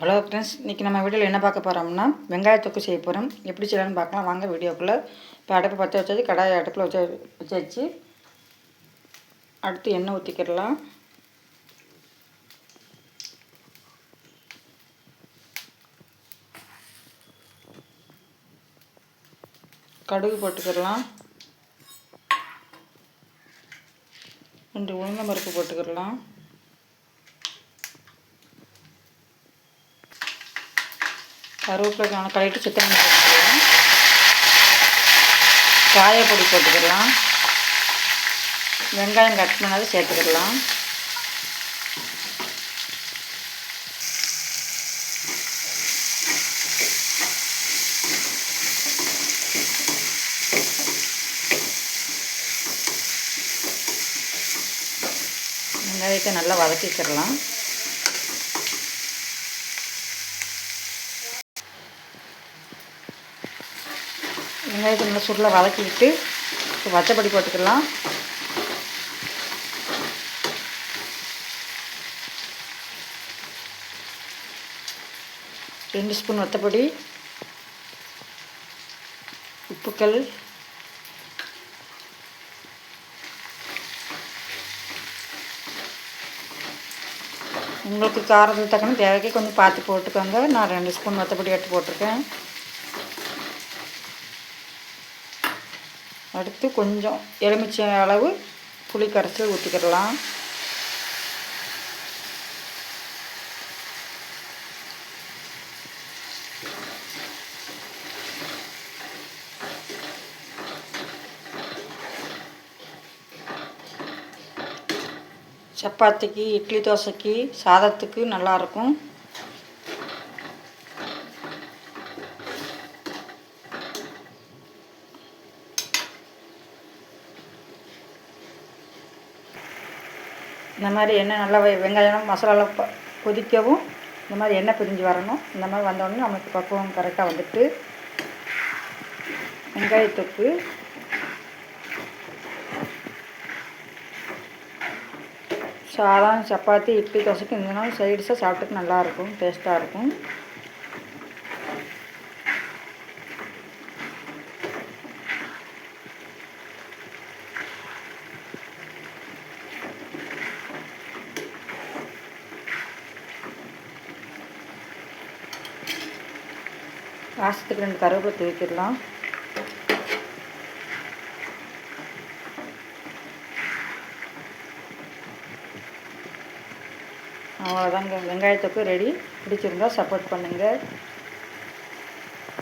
Hello friends இன்றைக்கி நம்ம வீடியோவில் என்ன பார்க்க போகிறோம்னா வெங்காய தொக்கு செய்ய போகிறோம் எப்படி செய்யலாம்னு பார்க்கலாம். வாங்க வீடியோக்குள்ளே. இப்போ அடுப்பு பற்ற வச்சாச்சு கடாய் அடுப்பில் வச்சு வச்சாச்சு. அடுத்து எண்ணெய் ஊற்றிக்கிடலாம் கடுகு போட்டுக்கிடலாம். ரெண்டு உளுந்தம்பருப்பு போட்டுக்கிடலாம். கருவேப்பிலை காண கழிட்டு சுத்தம் பண்ணி போட்டுக்கலாம் காயப்பொடி போட்டுக்கலாம். வெங்காயம் கட் பண்ணாத சேர்த்துக்கிடலாம் வெங்காயத்தை நல்லா வதக்கிக்கிடலாம் வெங்காயத்தை நல்லா சுருளை வதக்கிக்கிட்டு இப்போ வச்சப்படி போட்டுக்கலாம். ரெண்டு ஸ்பூன் வத்தப்பொடி உப்புக்கள் உங்களுக்கு காரத்துக்கு தக்கன தேவைக்கு கொஞ்சம் பார்த்து போட்டுக்கோங்க. நான் ரெண்டு ஸ்பூன் வத்தப்பொடி எடுத்து போட்டிருக்கேன். அடுத்து கொஞ்சம் எலுமிச்சை அளவு புளி கரைச்சி ஊற்றிக்கிடலாம் சப்பாத்திக்கு இட்லி தோசைக்கு சாதத்துக்கு நல்லாயிருக்கும் இந்த மாதிரி எண்ணெய் நல்லா வெங்காயம் மசாலாலாம் கொதிக்கவும் இந்த மாதிரி எண்ணெய் பிரிஞ்சு வரணும். இந்த மாதிரி வந்தோடனே நமக்கு பக்குவம் கரெக்டாக வந்துட்டு வெங்காயத்தொக்கு சாதம் சப்பாத்தி இட்லி தோசைக்கு இந்த நாள் சைடிஷாக சாப்பிட்டுக்கு நல்லாயிருக்கும் டேஸ்ட்டாக இருக்கும். வாசத்துக்கு ரெண்டு கருவேப்பிலை தூக்கிடலாம் அவ்வளோதாங்க வெங்காயத்துக்கும் ரெடி. பிடிச்சிருந்தா சப்போர்ட் பண்ணுங்கள்